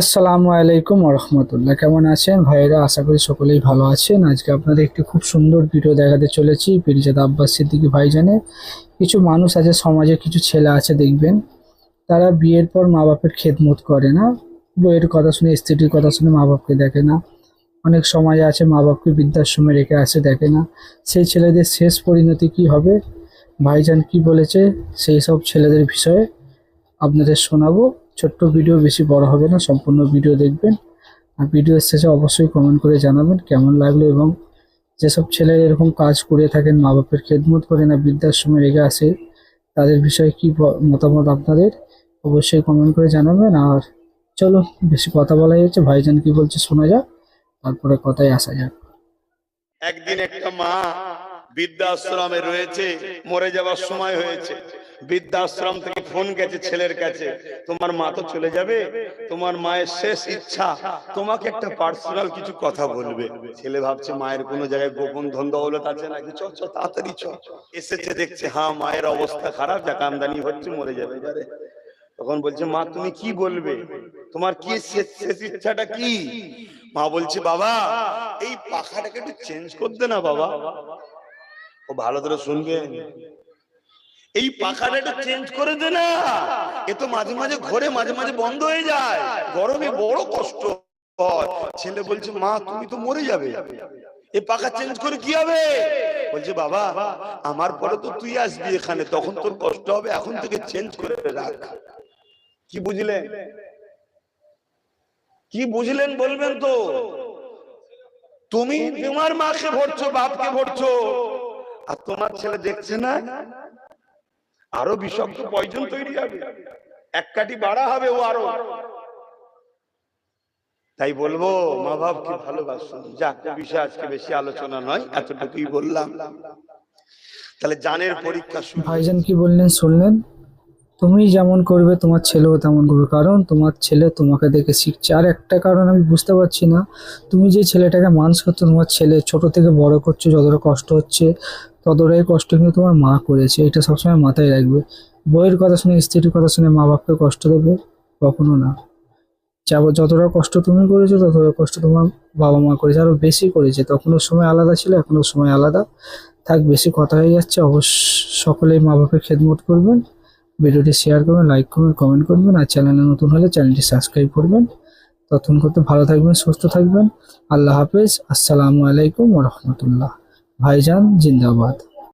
আসসালামু আলাইকুম রহমতুল্লাহ কেমন আছেন? ভাইয়েরা, আশা করি সকলেই ভালো আছেন। আজকে আপনাদের একটি খুব সুন্দর ভিডিও দেখাতে চলেছি পিরিজাদ আব্বাস সিদ্দিকী ভাইজানের। কিছু মানুষ আছে, সমাজে কিছু ছেলে আছে, দেখবেন। তারা বিয়ের পর মা বাপের খেদমত করে না। বইয়ের কথা শুনে, স্ত্রীর কথা শুনে মা বাপকে দেখে না। অনেক সমাজে আছে মা বাপকে বৃদ্ধাশ্রমে রেখে আসে, দেখে না। সেই ছেলেদের শেষ পরিণতি কি হবে? ভাইজান কি বলেছে? সেই সব ছেলেদের বিষয়ে আপনাদের শোনাবো। ছোট্ট ভিডিও বেশি বড় হবে না, সম্পূর্ণ ভিডিও দেখবেন। আর ভিডিওর শেষে অবশ্যই কমেন্ট করে জানাবেন কেমন লাগল এবং যেসব ছেলেরা এরকম কাজ করে থাকেন মা বাপের খেদমত করে না বৃদ্ধাশ্রমে রেখে আসে, তাদের বিষয়ে কি মতামত আপনাদের, অবশ্যই কমেন্ট করে জানাবেন। আর চলো, বেশি কথা বলা যাচ্ছে ভাইজান কি বলছে শোনা যাক, তারপরে কথায় আসা যাক। একদিন একটা মা বৃদ্ধাশ্রমে রয়েছে, মরে যাওয়ার সময় হয়েছে। বৃদ্ধাশ্রম থেকে ফোন গেছে ছেলের কাছে, তোমার মা তো চলে যাবে? তোমার মায়ের শেষ ইচ্ছা। তোমাকে একটা পার্সোনাল কিছু কথা বলবে। ছেলে ভাবছে, মায়ের কোনো জায়গায় গোপন ধন দৌলত আছে নাকি? চ চ তাড়াতাড়ি চ এসেছে, দেখছে হ্যাঁ মায়ের অবস্থা খারাপ, যা আমদানি হচ্ছে, মরে যাবে। তখন বলছে, মা, তুমি কি বলবে? তোমার কি শেষ শেষ ইচ্ছাটা কি? মা বলছে, বাবা, এই পাখাটাকে একটু চেঞ্জ করতে না বাবা। ও ভালো করে শুনবে? এই পাখাটা চেঞ্জ করে দে না। এ তো মাঝে মাঝে ঘরে মাঝে মাঝে বন্ধ হয়ে যায়। গরমে বড় কষ্ট ছেলে বলছে, মা, তুমি তো মরে যাবে। এ পাখা চেঞ্জ করে কি হবে? বলছে, বাবা, আমার পরে তো তুই আসবি এখানে। তখন তোর কষ্ট হবে। এখন থেকে চেঞ্জ করে রাখ। কি বুঝলেন? কি বুঝলেন বলবেন তো? তুমি তোমার মাকে ভরছো, বাপকে ভরছো। আর তোমার ছেলে দেখছে না? আরও বিষাক্ত পয়জন তৈরি হবে। এক কাটি বাড়া হবে ও আরও। তাই বলব, মা বাপকে ভালোবাসুন। যাক, বিষয় আজকে বেশি আলোচনা নয়, এতটুকুই বললাম। তাহলে জানের পরীক্ষা শুরু। ভাইজান কি বললেন, শুনলেন? তুমি যেমন করবে, তোমার ছেলেও তেমন করবে। কারণ তোমার ছেলে তোমাকে দেখে শিখছে। আর একটা কারণ আমি বুঝতে পারছি না, তুমি যে ছেলেটাকে মানুষ করছ, তোমার ছেলে ছোট থেকে বড় করছ, যতটা কষ্ট হচ্ছে, ততটাই কষ্ট কিন্তু তোমার মা করেছে। এটা সবসময় মাথায় রাখবে। বইয়ের কথা শুনে, স্ত্রীর কথা শুনে মা বাপকে কষ্ট দেবে? কখনো না। যাব যতটা কষ্ট তুমি করেছ, ততটা কষ্ট তোমার বাবা মা করেছে। আরও বেশি করেছে। তখনও সময় আলাদা ছিল, এখনও সময় আলাদা। থাক, বেশি কথা হয়ে যাচ্ছে। অবশ্য সকলেই মা বাপের খেদমত করবেন। ভিডিওটি শেয়ার করবেন লাইক করবেন কমেন্ট করবেন, আর চ্যানেলে নতুন হলে চ্যানেলটি সাবস্ক্রাইব করবেন। ততক্ষণ করতে ভালো থাকবেন, সুস্থ থাকবেন। আল্লাহ হাফেজ। আসসালামু আলাইকুম রহমতুল্লাহ। ভাইজান জিন্দাবাদ।